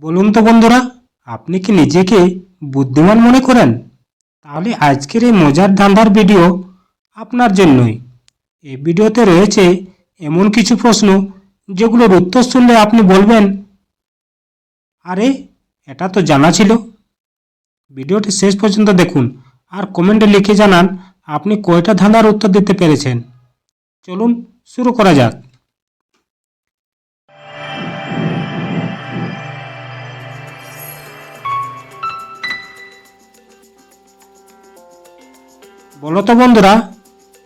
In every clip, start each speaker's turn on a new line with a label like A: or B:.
A: বলুন তো বন্ধুরা, আপনি কি নিজেকে বুদ্ধিমান মনে করেন? তাহলে আজকের এই মজার ধান্ধার ভিডিও আপনার জন্যই। এই ভিডিওতে রয়েছে এমন কিছু প্রশ্ন যেগুলোর উত্তর শুনলে আপনি বলবেন, আরে, এটা তো জানা ছিল। ভিডিওটি শেষ পর্যন্ত দেখুন আর কমেন্টে লিখে জানান আপনি কয়টা ধাঁধার উত্তর দিতে পেরেছেন। চলুন শুরু করা যাক। বলো তো বন্ধুরা,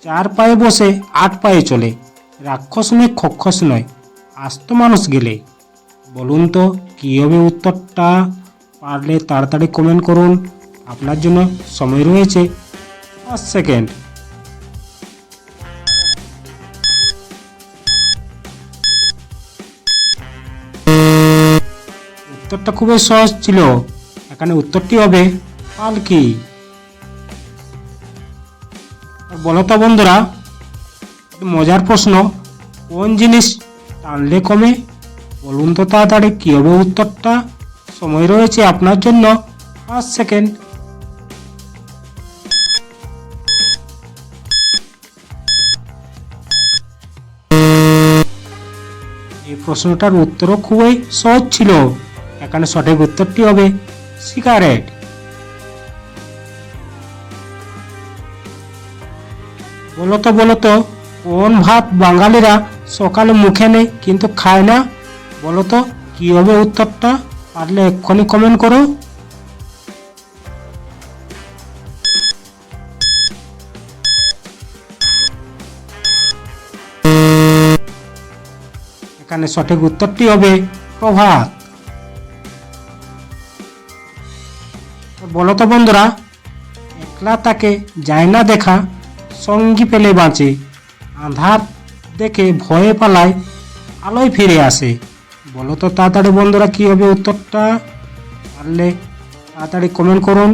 A: চার পায়ে বসে আট পায়ে চলে, রাক্ষস নয়, খক্ষস নয়, আস্ত মানুষ গেলে। বলুন তো, কী হবে উত্তরটা? পারলে তাড়াতাড়ি কমেন্ট করুন। আপনার জন্য সময় রয়েছে। পাঁচ সেকেন্ড উত্তরটা খুবই সহজ ছিল। এখানে উত্তরটি হবে পালকি। বলো তো বন্ধুরা মজার প্রশ্ন, কোন জিনিস টানলে কমে? বলুন তো তাড়াতাড়ি, কী হবে উত্তরটা? সময় রয়েছে আপনার জন্য। পাঁচ সেকেন্ড। এই প্রশ্নটার উত্তরও খুবই সহজ ছিল। এখানে সঠিক উত্তরটি হবে, সিগারেট। বলতো বলতো কোন ভাত বাঙালিরা সকালে মুখে নেই, কিন্তু খায় না। বলতো, কি হবে উত্তরটা? পারলে এক্ষুনি কমেন্ট করো। এখানে সঠিক উত্তরটি হবে প্রভাত। বলো তো বন্ধুরা, একলা তাকে যায় না দেখা সঙ্গী পেলে বাঁচে। আধার দেখে ভয়ে পালায়, আলোয় ফিরে আসে। বলো তো তাড়াতাড়ি বন্ধুরা, কী হবে উত্তরটা? পারলে তাড়াতাড়ি কমেন্ট করুন।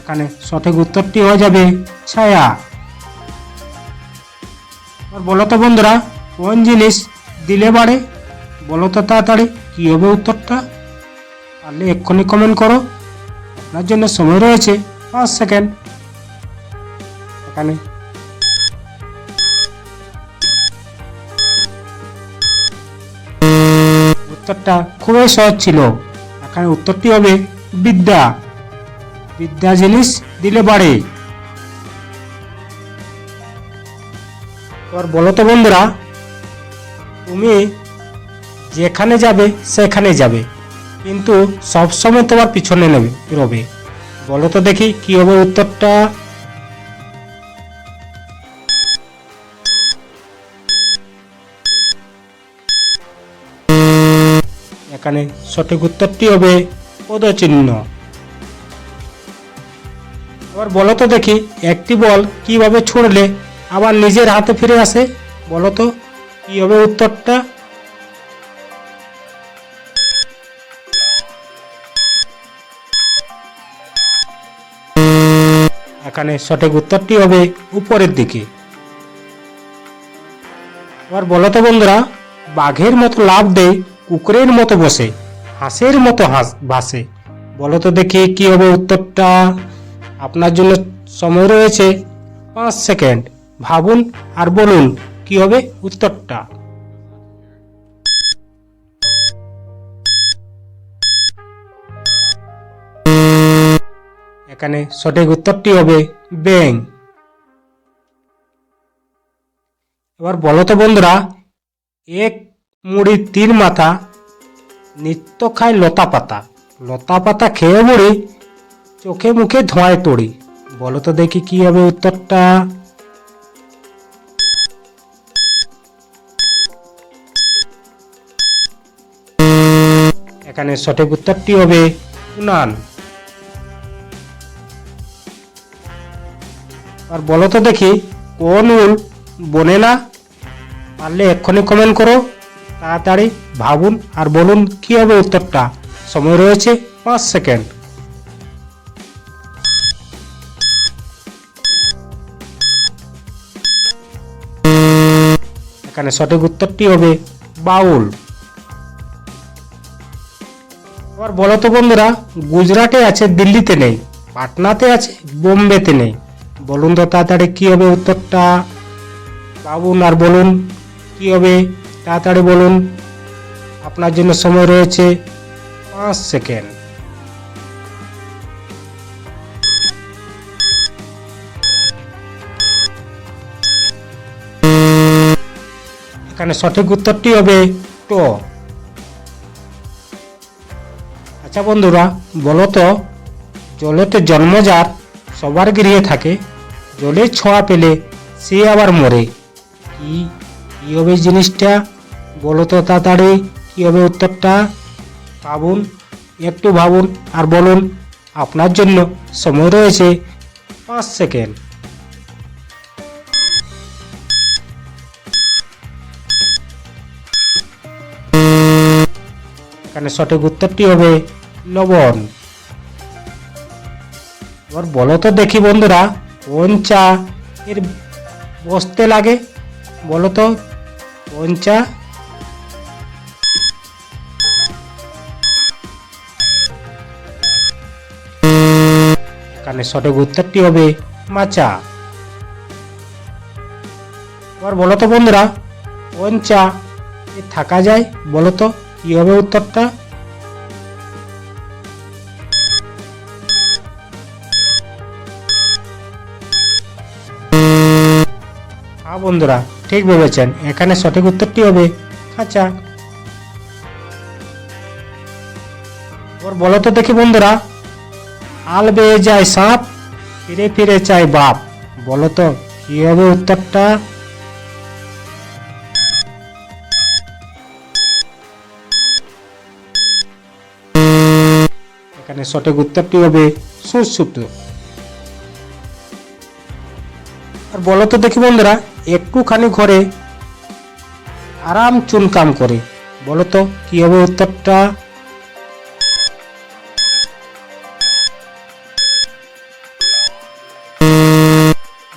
A: এখানে সঠিক উত্তরটি হয়ে যাবে, ছায়া। বলো তো বন্ধুরা, কোন জিনিস দিলে বাড়ে? বলো তো তাড়াতাড়ি। কী হবে উত্তরটা? পারলে এক্ষুনি কমেন্ট করো। আপনার জন্য সময় রয়েছে। পাঁচ সেকেন্ড এখানে। উত্তরটা খুবই সহজ ছিল। এখানে উত্তরটি হবে বিদ্যা। বিদ্যা জিনিস দিলে বাড়ে। এবার বলো তো বন্ধুরা, তুমি যেখানে যাবে সেখানে যাবে। কিন্তু সবসময় তোমার পিছনে নেবে, রবে। বলো তো দেখি, কি হবে উত্তরটা? এখানে সঠিক উত্তরটি হবে পদচিহ্ন। এবার বলো তো দেখি, একটি বল কীভাবে ছুঁড়লে আবার নিজের হাতে ফিরে আসে? বলো তো, কি হবে উত্তরটা? এখানে সঠিক উত্তরটি হবে উপরের দিকে। এবার বলো তো বন্ধুরা, বাঘের মতো লাভ দেয়, কুকুরের মতো বসে, হাঁসের মতো হাঁস ভাসে বলো তো দেখি কি হবে উত্তরটা। আপনার জন্য সময় রয়েছে পাঁচ সেকেন্ড। ভাবুন আর বলুন কি হবে উত্তরটা। এখানে সঠিক উত্তরটি হবে ব্যাং। এবার বলো তো বন্ধুরা, এক মুড়ি তিন মাথা, নিত্য খায় লতা পাতা। লতা পাতা খেয়ে মুড়ি, চোখে মুখে ধোঁয়ায় তড়ি। বলো তো দেখি কি হবে উত্তরটা। এখানে সঠিক উত্তরটি হবে উনান। আর বলো তো দেখি কোন উল বনে না? পারলে এক্ষুনি কমেন্ট করো, তাড়াতাড়ি ভাবুন আর বলুন কি হবে উত্তরটা। সময় রয়েছে পাঁচ সেকেন্ড এখানে সঠিক উত্তরটি হবে বাউল। আবার বলো তো বন্ধুরা, গুজরাটে আছে, দিল্লিতে নেই, পাটনাতে আছে, বোম্বেতে নেই। বলুন তো তাড়াতাড়ি, কি হবে উত্তরটা? বাবুন আর বলুন, কি হবে? তাড়াতাড়ি বলুন। আপনার জন্য সময় রয়েছে পাঁচ সেকেন্ড। এখানে সঠিক উত্তরটি হবে ট। আচ্ছা বন্ধুরা, বলো তো, জলেতে জন্ম যার সবার গৃহে থাকে জলে ছোঁয়া পেলে সে আবার মরে। কি কি হবে জিনিসটা? বলো তো তাড়াতাড়ি, কি হবে উত্তরটা? ভাবুন, একটু ভাবুন আর বলুন, আপনার জন্য সময় রয়েছে পাঁচ সেকেন্ড। এখানে সঠিক উত্তরটি হবে লবণ। এবার বলো তো দেখি বন্ধুরা কোন চা এর বসতে লাগে বলো তো কোন চা এখানে সঠিক উত্তরটি হবে মাচা। এবার বলো তো বন্ধুরা কোন চা এ থাকা যায় বলো তো কি হবে উত্তরটা? বন্ধুরা, ঠিক ভেবেছেন? এখানে সঠিক উত্তরটি হবে। খাঁচা ওর বলো তো দেখি বন্ধুরা। আল বেয়ে যায় সাপ, ফিরে ফিরে চাই বাপ। বলো তো, কি হবে উত্তরটা? এখানে সঠিক উত্তরটি হবে সুসুটো আর বলো তো দেখি বন্ধুরা একটুখানি ঘরে আরাম চুনকাম করে। বলো তো, কি হবে উত্তরটা?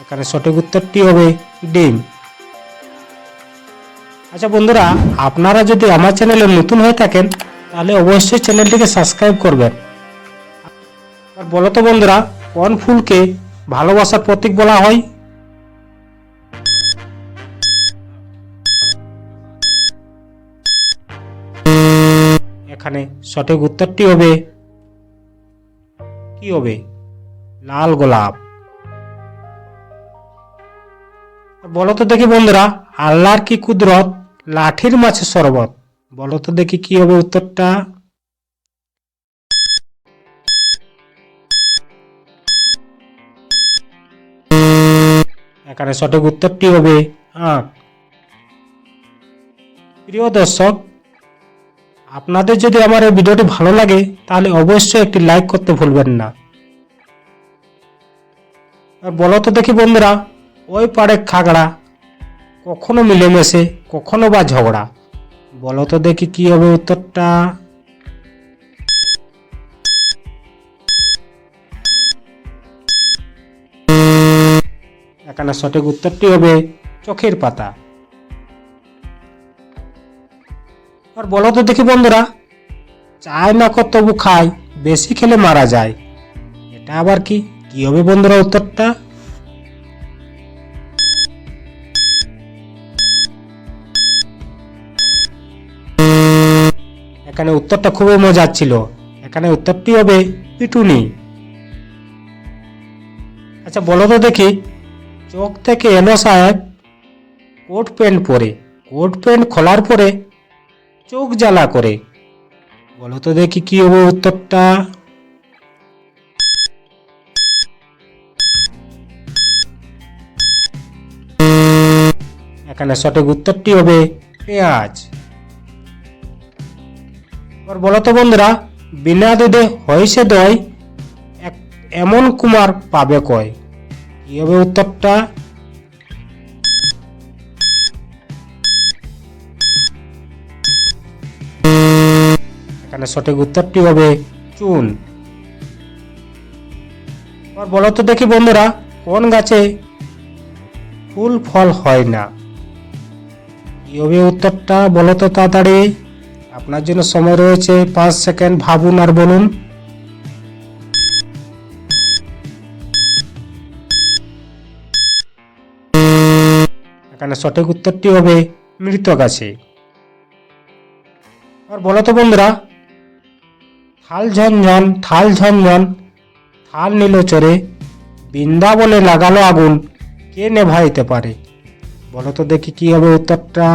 A: এখানে সঠিক উত্তরটি হবে ডিম। আচ্ছা বন্ধুরা, আপনারা যদি আমার চ্যানেলে নতুন হয়ে থাকেন, তাহলে অবশ্যই চ্যানেলটিকে সাবস্ক্রাইব করবেন। আর বলো তো বন্ধুরা, কোন ফুলকে ভালোবাসার প্রতীক বলা হয়? এখানে সঠিক উত্তরটি হবে কি হবে? লাল গোলাপ। বলো তো দেখি বন্ধুরা, আল্লাহর কি কুদরত? লাঠির মাছে শরবত। বলো তো দেখি কি হবে উত্তরটা। এখানে সঠিক উত্তরটি হবে আঁক প্রিয় দর্শক আপনাদের যদি আমার এই ভিডিওটি ভালো লাগে, তাহলে অবশ্যই একটি লাইক করতে ভুলবেন না। বলো তো দেখি বন্ধুরা, ওই পাড়ে খাগড়া কখনো মিলেমিশে, কখনো বা ঝগড়া? বলো তো দেখি কি হবে উত্তরটা। এখানে সঠিক উত্তরটি হবে চোখের পাতা। আর বলো তো দেখি বন্ধুরা, চায় না কত তবু খায়, বেশি খেলে মারা যায়। এটা আবার কি? কি হবে বন্ধুরা উত্তরটা? এখানে উত্তরটা খুবই মজার ছিল। এখানে উত্তরটি হবে পিটুনি। আচ্ছা বলো তো দেখি, চোখ থেকে এলো সাহেব কোট প্যান্ট পরে। কোট প্যান্ট খোলার পরে চোখ জ্বালা করে। বলো তো দেখি কি হবে উত্তরটা। এখানে সঠিক উত্তরটি হবে পেঁয়াজ। এবার বলো তো বন্ধুরা বিনা দুধে হয়েছে এক এমন কুমার পাবে কয়? কি হবে উত্তরটা? এখানে সঠিক উত্তরটি হবে চুন। এবার বলো তো দেখি বন্ধুরা, কোন গাছে ফুল ফল হয় না? কী হবে উত্তরটা? বলো তো তাড়াতাড়ি। আপনার জন্য সময় রয়েছে, পাঁচ সেকেন্ড ভাবুন আর বলুন। এখানে সঠিক উত্তরটি হবে মৃত গাছে। আর বলো তো বন্ধুরা থাল ঝনঝন থাল ঝনঝন থাল নিল চরে, বৃন্দাবনে লাগালো আগুন, কে নেভাইতে পারে? বলো তো দেখি কি হবে উত্তরটা।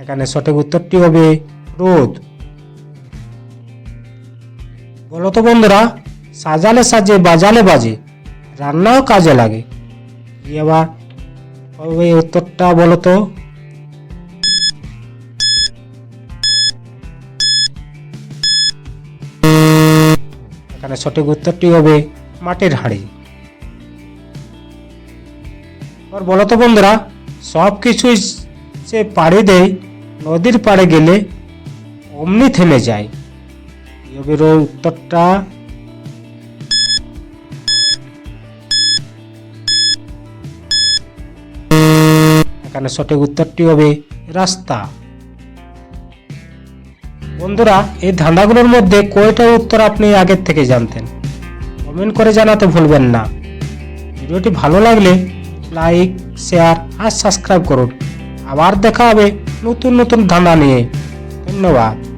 A: এখানে সঠিক উত্তরটি হবে রোদ। বলো তো বন্ধুরা, সাজালে সাজে, বাজালে বাজে, রান্নাও কাজে লাগে। আবার এই উত্তরটা বলো তো। এখানে সঠিক উত্তরটি হবে মাটির হাঁড়ি। আর বলো তো বন্ধুরা, সব কিছুই সে পাড়ি দেয়, নদীর পাড়ে গেলে অমনি থেমে যায়। কি উত্তরটা এখানে সঠিক উত্তরটি হবে রাস্তা। বন্ধুরা, এই ধাঁধাগুলোর মধ্যে কয়টা উত্তর আপনি আগের থেকে জানতেন? কমেন্ট করে জানাতে ভুলবেন না। ভিডিওটি ভালো লাগলে লাইক, শেয়ার আর সাবস্ক্রাইব করুন। আবার দেখা হবে নতুন নতুন ধাঁধা নিয়ে। ধন্যবাদ।